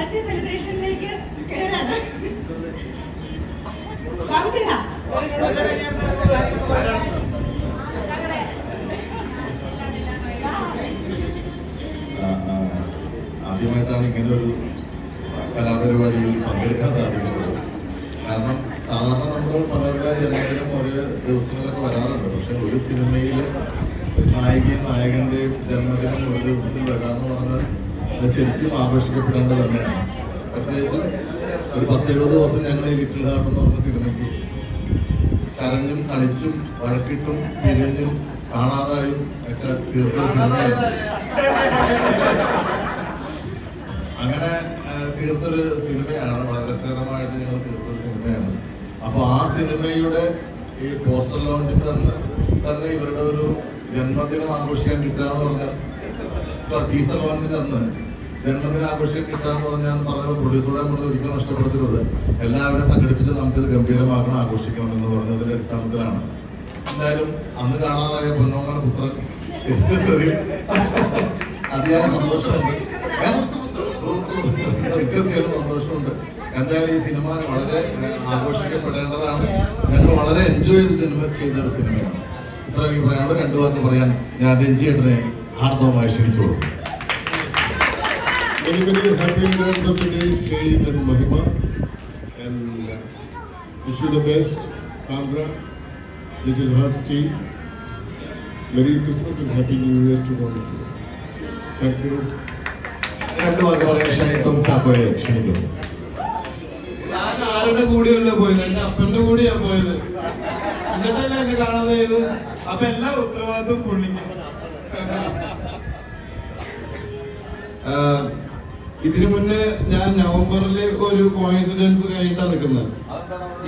Birthday സെലിബ്രേഷനിലേക്ക് ആദ്യമായിട്ടാണ് ഇങ്ങനെ ഒരു കലാപരിപാടിയിൽ പങ്കെടുക്കാൻ സാധിക്കുന്നത്. കാരണം സാധാരണ നമ്മൾ പലരുടെ ജന്മദിനം ഓരോ ദിവസങ്ങളിലൊക്കെ വരാറുണ്ട്. പക്ഷെ ഒരു സിനിമയിൽ നായികയും നായകന്റെയും ജന്മദിനം ഒരു ദിവസത്തിൽ വരാമെന്ന് പറഞ്ഞാൽ അത് ശരിക്കും ആഘോഷിക്കപ്പെടേണ്ടത് തന്നെയാണ് പ്രത്യേകിച്ചും ഒരു പത്തെഴുപത് ദിവസം ഞങ്ങൾ ഈ ലിറ്റിൽ ഹാർട്ട് എന്ന് പറഞ്ഞ സിനിമയ്ക്ക് കരഞ്ഞും കളിച്ചും വഴക്കിട്ടും തിരിഞ്ഞും കാണാതായും ഒക്കെ തീർത്തൊരു സിനിമയാണ്. അങ്ങനെ തീർത്തൊരു സിനിമയാണ്. വളരെ രസകരമായിട്ട് ഞങ്ങൾ തീർത്തൊരു സിനിമയാണ്. അപ്പോൾ ആ സിനിമയുടെ ഈ പോസ്റ്റർ ലോഞ്ചിൽ നിന്ന് തന്നെ ഇവരുടെ ഒരു ജന്മദിനം ആഘോഷിക്കാൻ കിട്ടുകയെന്ന് പറഞ്ഞാൽ സർ ടീസർ ലോഞ്ചിൽ അന്ന് ജന്മദിനം ആഘോഷിക്കാൻ കിട്ടാന്ന് പറഞ്ഞാൽ പറഞ്ഞത് പ്രൊഡ്യൂസറുടെ കൂടുതൽ ഒരിക്കലും നഷ്ടപ്പെടുത്തരുത്. എല്ലാവരും സംഘടിപ്പിച്ച് നമുക്കിത് ഗംഭീരമാക്കണം ആഘോഷിക്കണം എന്ന് പറഞ്ഞതിന്റെ അടിസ്ഥാനത്തിലാണ്. എന്തായാലും അന്ന് കാണാതായ പൊന്നോമന പുത്രൻ തിരിച്ചെത്തതിൽ അതിയായ സന്തോഷമുണ്ട്. തിരിച്ചെത്തിയാലും സന്തോഷമുണ്ട്. എന്തായാലും ഈ സിനിമ വളരെ ആഘോഷിക്കപ്പെടേണ്ടതാണ്. ഞങ്ങൾ വളരെ എൻജോയ് ചെയ്ത് സിനിമ ചെയ്ത ഒരു സിനിമയാണ്. ഇത്ര എനിക്ക് പറയാനുള്ളത് രണ്ടു വാക്ക് പറയാൻ ഞാൻ രഞ്ജിയേട്ടനെ ഹാർദവമായി ക്ഷണിച്ചു കൊടുക്കും Many happy terms of today's day, Shane and Mahima. And uh, wish you the best, Sandra, Little Hearts team. Merry Christmas and Happy New Year to all of you. Thank you. രണ്ടു വാക്ക് പറയാൻ ഷൈട്ടും ചാക്കോയെ ക്ഷണിക്കുന്നു ഞാൻ ആരുടെ കൂടെയല്ല പോയത് എന്റെ അപ്പന്റെ കൂടെയാ പോയത് എന്നിട്ടല്ല എന്നെ കാണാതെ ചെയ്ത് അപ്പൊ എല്ലാ ഉത്തരവാദിത്വം പുള്ളിക്ക് ഇതിനു മുന്നേ ഞാൻ നവംബറിൽ ഒരു കോയിൻസിഡൻസ് കഴിഞ്ഞിട്ടാണ് നിൽക്കുന്നത്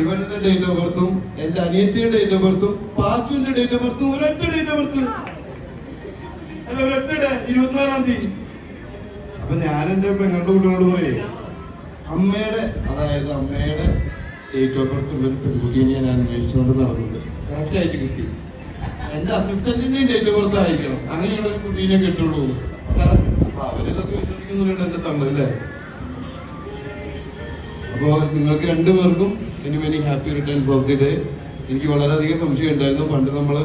ഇവന്റെ ഡേറ്റ് ഓഫ് ബർത്തും എന്റെ അനിയത്തിയുടെ ഡേറ്റ് ഓഫ് ബർത്തും പാച്ചുവിന്റെ ഡേറ്റ് ഓഫ് ബർത്തും ഒരൊറ്റ ഡേറ്റ് ഓഫ് ബർത്ത് അല്ല ഒരൊറ്റ ഇരുപത്തിനാലാം തീയതി. അപ്പൊ ഞാൻ എന്റെ പെങ്ങളുടെ കുട്ടികളോട് പറയേ അമ്മയുടെ അതായത് അമ്മയുടെ ഡേറ്റ് ഓഫ് ബർത്ത് ഒരു പെൺകുട്ടിയെ ഞാൻ അന്വേഷിച്ചുകൊണ്ട് നടന്നത്. കറക്റ്റ് ആയിട്ട് കിട്ടി. എന്റെ അസിസ്റ്റന്റിന്റെയും ഡേറ്റ് ഓഫ് ബർത്ത് ആയിരിക്കണം. അങ്ങനെയുള്ള ഒരു കുട്ടീനെ കിട്ടുള്ളൂ. അപ്പൊ അവരിതൊക്കെ വിശ്വസിക്കുന്നുണ്ട് എന്റെ തള്ളല്ലേ അപ്പോ നിങ്ങൾക്ക് രണ്ടുപേർക്കും ഇനി very happy returns of the day എനിക്ക് വളരെയധികം സംശയം ഉണ്ടായിരുന്നു. പണ്ട് നമ്മൾ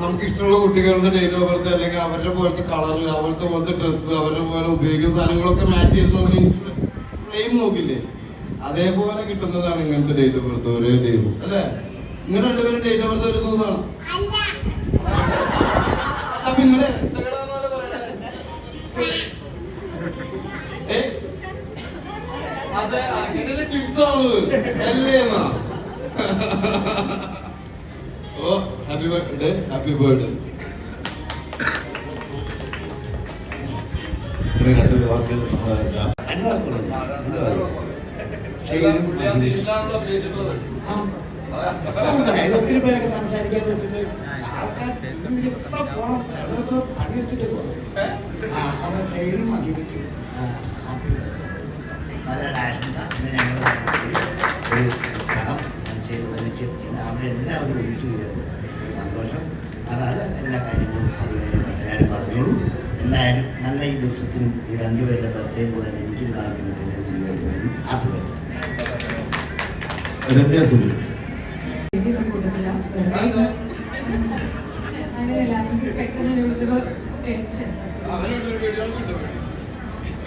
നമുക്ക് ഇഷ്ടമുള്ള കുട്ടികളുടെ ഡേറ്റ് ഓഫ് ബർത്ത് അല്ലെങ്കിൽ അവരുടെ പോലത്തെ കളർ അവരുടെ പോലത്തെ ഡ്രസ്സ് അവരുടെ പോലെ ഉപയോഗിക്കുന്ന സാധനങ്ങളൊക്കെ മാച്ച് ചെയ്ത് ഫ്രെയിം നോക്കില്ലേ? അതേപോലെ കിട്ടുന്നതാണ് ഇങ്ങനത്തെ ഡേറ്റ് ഓഫ് ബർത്ത് ഒരേ ഡേയ്സ് അല്ലേ? നിങ്ങൾ രണ്ടുപേരും ഡേറ്റ് ഓഫ് ബർത്ത് ഒരു ദിവസമാണ് അപ്പൊ ഇങ്ങനെ? അതെ അങ്ങനെ ടിപ്സ് ആണത് അല്ലേ എന്നാ? ഓ ഹാപ്പി ബർത്ത്ഡേ ഹാപ്പി ബർത്ത്ഡേ രണ്ട് വാക്ക് ഒത്തിരി പേരൊക്കെ സംസാരിക്കാൻ പറ്റുന്നത് ഇതിലിപ്പോ പോണം. അതൊക്കെ പണിയെടുത്തിട്ട് പോകണം ആ അപ്പൊ മഹിമയ്ക്കും ഹാപ്പി ബർത്ത്ഡേ. വളരെ ആശംസ ഇന്ന് ഞങ്ങൾ ഒരു കടം ചെയ്ത് ഒന്നിച്ച് ഇന്ന് അവരെല്ലാവരും ഒന്നിച്ചു കൂടിയപ്പോൾ സന്തോഷം. അതായത് എല്ലാ കാര്യങ്ങളും ആധികാരികമായിട്ട് എല്ലാവരും പറഞ്ഞോളൂ. എന്തായാലും നല്ല ഈ ദിവസത്തിനും ഈ രണ്ടുപേരുടെ ബർത്ത്ഡേയും കൂടെ എനിക്ക് ഭാഗ്യം കിട്ടില്ല ഹാപ്പി ബർത്ത്ഡേ. രമ്യ സുനിൽ പെട്ടെന്ന് എന്നെ വിളിച്ചപ്പോ ടെൻഷൻ.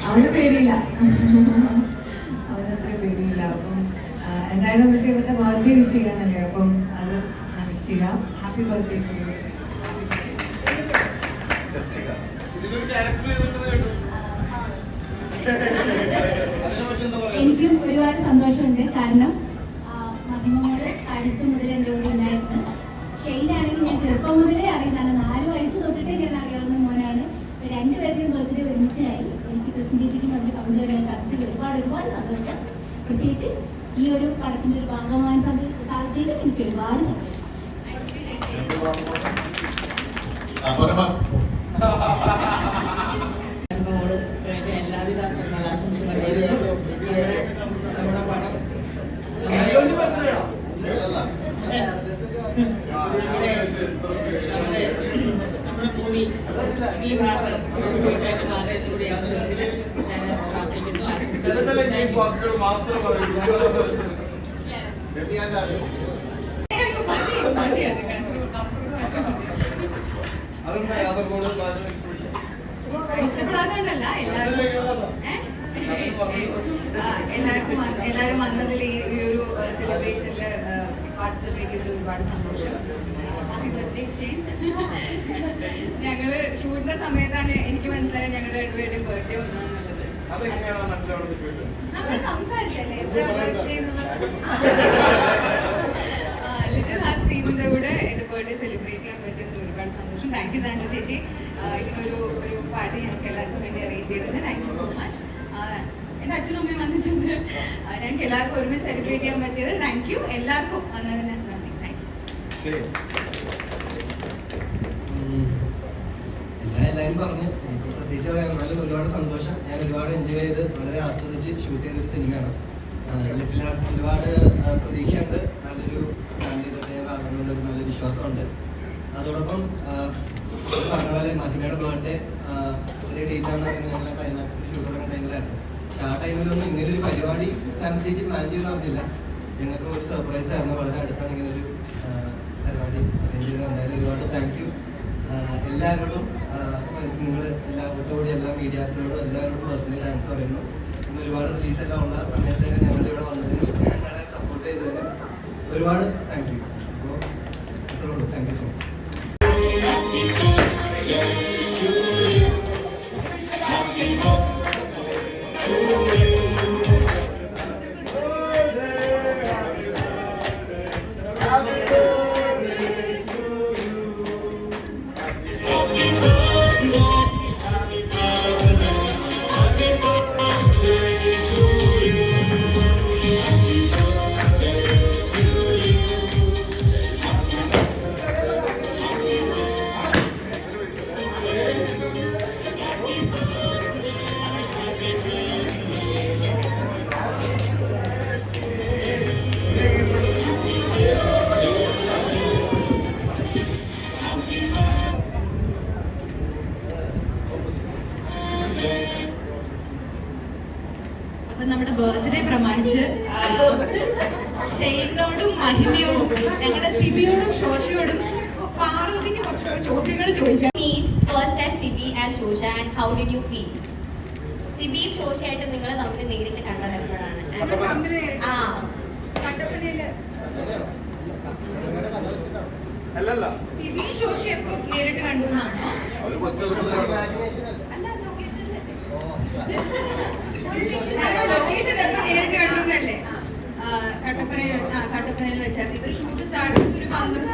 അവന് പേടിയില്ല. അവനത്ര പേടിയില്ല. അപ്പം എന്തായാലും പക്ഷേ ഇവരുടെ ബർത്ത്ഡേ വിഷ് ചെയ്യാനല്ലേ? അപ്പം അത് വിഷ് ചെയ്യാം. ഹാപ്പി ബർത്ത്ഡേ ടു യു എനിക്കും ഒരുപാട് സന്തോഷമുണ്ട്. കാരണം മാധ്യമങ്ങൾ അടുത്ത് മുതൽ എന്റെ കൂടെ ഉണ്ടായിരുന്നു. ഷെയ്ഡാണെങ്കിൽ ഞാൻ ചെറുപ്പം മുതലേ അറിയുന്നതാണ്. നാല് തൊട്ടിട്ടേ ഞാൻ അറിയാവുന്ന മോനാണ്. രണ്ടുപേരുടെയും ബർത്ത്ഡേ ഒരുമിച്ചായി. എനിക്ക് പ്രസന്റേജിക്കും അതിൽ പങ്കുവരാൻ സാധിച്ചതിൽ ഒരുപാട് ഒരുപാട് സന്തോഷം. പ്രത്യേകിച്ച് ഈ ഒരു പടത്തിന്റെ ഒരു ഭാഗമാകാൻ സാധി- സാധിച്ചതിൽ എനിക്ക് ഒരുപാട് സന്തോഷം ആ, പരമ മോൾ വേണ്ട എല്ലാവിധ ആശംസകളും നേരുന്നു നമ്മുടെ നമ്മുടെ പടം നമ്മുടെ നമ്മുടെ ഭൂമി ഈ ഭാഗത്ത് കൂടുതലായിട്ട് മാറിയതിലൂടെ ഈ അവസരത്തിൽ ഞാൻ ഇഷ്ടപ്പെടാത്തോണ്ടല്ല എല്ലാവരും എല്ലാവർക്കും. എല്ലാവരും വന്നതിൽ ഈ ഒരു സെലിബ്രേഷനിൽ പാർട്ടിസിപ്പേറ്റ് ചെയ്തതിൽ ഒരുപാട് സന്തോഷം. ഞങ്ങൾ ഷൂട്ടിന്റെ സമയത്താണ് എനിക്ക് മനസ്സിലായത് ഞങ്ങളുടെ രണ്ടുപേരുടെയും ബർത്ത്ഡേ വന്നതെന്നുള്ളത് നമ്മൾ സംസാരിച്ചല്ലേ? എപ്പോഴാ ബർത്ത്ഡേ എന്നുള്ളത് ലിറ്റിൽ ഹാർട്സ് ടീമിന്റെ കൂടെ എന്റെ ബർത്ത്ഡേ സെലിബ്രേറ്റ് ചെയ്യാൻ പറ്റിയതിൽ ഒരുപാട് സന്തോഷം. താങ്ക് യു സാൻഡ ചേച്ചി. ആ, ഇതിനൊരു ഒരു പാർട്ടി ഞങ്ങൾക്ക് എല്ലാവർക്കും വേണ്ടി അറേഞ്ച് ചെയ്തത്. താങ്ക് യു സോ മച്ച് എന്റെ അച്ഛനും അമ്മയും വന്നിട്ടുണ്ട്. ആ, ഞങ്ങൾക്ക് എല്ലാവർക്കും ഒരുമിച്ച് സെലിബ്രേറ്റ് ചെയ്യാൻ പറ്റിയത്. താങ്ക് യു എല്ലാവർക്കും വന്നതിന് നന്ദി. താങ്ക് യു എല്ലാം എല്ലാവരും പറഞ്ഞു. പ്രത്യേകിച്ച് പറയാൻ ഒരുപാട് സന്തോഷം. ഞാൻ ഒരുപാട് എൻജോയ് ചെയ്ത് വളരെ ആസ്വദിച്ച് ഷൂട്ട് ചെയ്തൊരു സിനിമയാണ്. ലിറ്റിൽ ഹാർട്സ് ഒരുപാട് പ്രതീക്ഷയുണ്ട്. നല്ലൊരു ഫാമിലിയുടെ ആകുന്നുള്ള ഒരു നല്ല വിശ്വാസമുണ്ട്. അതോടൊപ്പം പറഞ്ഞ പോലെ മഹിമയുടെ ബർത്ത്ഡേ ഒരേ ഡേറ്റ് ആണെന്ന് പറയുന്നത് ഞങ്ങളുടെ ഷൂട്ട് തുടങ്ങുന്ന ടൈമിലായിരുന്നു പക്ഷെ ആ ടൈമിലൊന്നും ഇങ്ങനെ ഒരു പരിപാടി സംശയിച്ച് പ്ലാൻ ചെയ്ത് നടന്നില്ല. ഞങ്ങൾക്ക് ഒരു സർപ്രൈസ് ആയിരുന്നു. വളരെ അടുത്താണ് ഇങ്ങനെ ഒരു പരിപാടി അറേഞ്ച് ചെയ്ത് എന്തായാലും ഒരുപാട് താങ്ക് യു എല്ലാവരോടും നിങ്ങൾ എല്ലാ ഒത്തുകൂടി എല്ലാ മീഡിയാസിനോടും എല്ലാവരോടും പേഴ്സണലി താങ്ക്സ് പറയുന്നു. ഇന്ന് ഒരുപാട് റിലീസ് എല്ലാം ഉള്ള സമയത്ത് തന്നെ ഞങ്ങൾ ഇവിടെ വന്നതിനും ഞങ്ങളെ സപ്പോർട്ട് ചെയ്തതിനും ഒരുപാട് താങ്ക് യു അപ്പോൾ അത്രേ ഉള്ളൂ. താങ്ക് യു സോ മച്ച് നമ്മുടെ ബർത്ത്ഡേ പ്രമാണിച്ച് ഷെയ്നോടും മഹിമയോടും ഞങ്ങളുടെ സിബിയോടും ശോഷയോടും പാർവതിക്ക് കുറച്ച് ചോദ്യങ്ങൾ ചോദിക്കാം. Meet first as Sibi and Shosha and how did you feel സിബിയും ശോശയായിട്ട് നിങ്ങൾ തമ്മിൽ നേരിട്ട് കണ്ടത് എപ്പോഴാണ്? ആ. അല്ലല്ല. സിബിയും ശോഷി എപ്പോ നേരിട്ട് കണ്ടു എന്നാണോ? അവർ കൊച്ചെറുപ്പത്തിലാണ് അല്ല ലൊക്കേഷൻ ഞങ്ങൾ ലൊക്കേഷൻ എപ്പോ ആ, കട്ടപ്പനയിൽ വെച്ച്- ആ, കട്ടപ്പനയിൽ വെച്ചായിരുന്നു ഇവർ ഷൂട്ട് സ്റ്റാർട്ട് ചെയ്ത് ഒരു പന്ത്രണ്ട്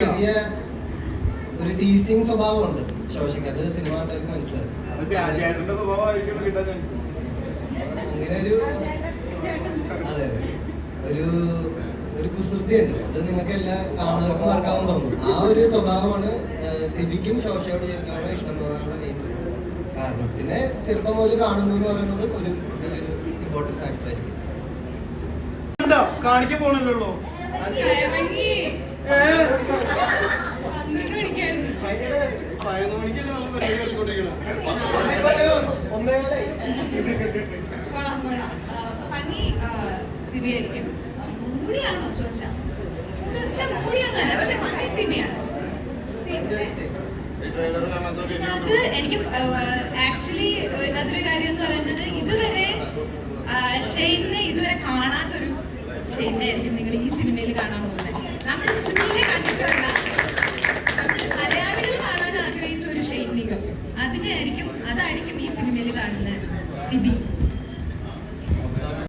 ചെറിയ ഒരു ടീസിങ് സ്വഭാവമുണ്ട് ശോശയ്ക്ക് അത് സിനിമ കണ്ടവർക്ക് മനസ്സിലാവും. അങ്ങനെ ഒരു അതെ അതെ. ഒരു ഒരു കുസൃതി ഉണ്ട് അത് നിങ്ങൾക്ക് എല്ലാ കാണുന്നവർക്കും വർക്കാവും തോന്നും ആ ഒരു സ്വഭാവമാണ് സിബിക്കും ശോഷയോട് ശരിക്കും ഇഷ്ടം തോന്നാനുള്ള മെയിൻ കാരണം. പിന്നെ ചെറുപ്പം മുതൽ കാണുന്നു എന്ന് പറയുന്നത് ഒരു വലിയൊരു ഇമ്പോർട്ടന്റ് ഫാക്ടർ ആയിരിക്കും. കാണിക്കാൻ പതിനൊന്ന് മണിക്കല്ലേ നമ്മൾ പരിപാടി ഭംഗി സിബി ആയിരിക്കും. മൂടിയാണോ ചോദിച്ച. പക്ഷെ മൂടിയൊന്നുമല്ല പക്ഷെ ഭംഗി സിബിയാണ് അത് എനിക്ക് ആക്ച്വലി ഇതിനകത്തൊരു കാര്യം എന്ന് പറയുന്നത് ഇതുവരെ ഷെയ്നെ ഇതുവരെ കാണാത്തൊരു ഷെയ്നെ ആയിരിക്കും നിങ്ങൾ ഈ സിനിമയിൽ കാണാൻ പോകുന്നത്. നമ്മൾ സിനിമയിലെ കണ്ടിട്ടുള്ള നമ്മൾ മലയാളികൾ കാണാൻ ആഗ്രഹിച്ച ഒരു ഷെയ്നികം അതിനെ ആയിരിക്കും അതായിരിക്കും ഈ സിനിമയിൽ കാണുന്ന സിബി.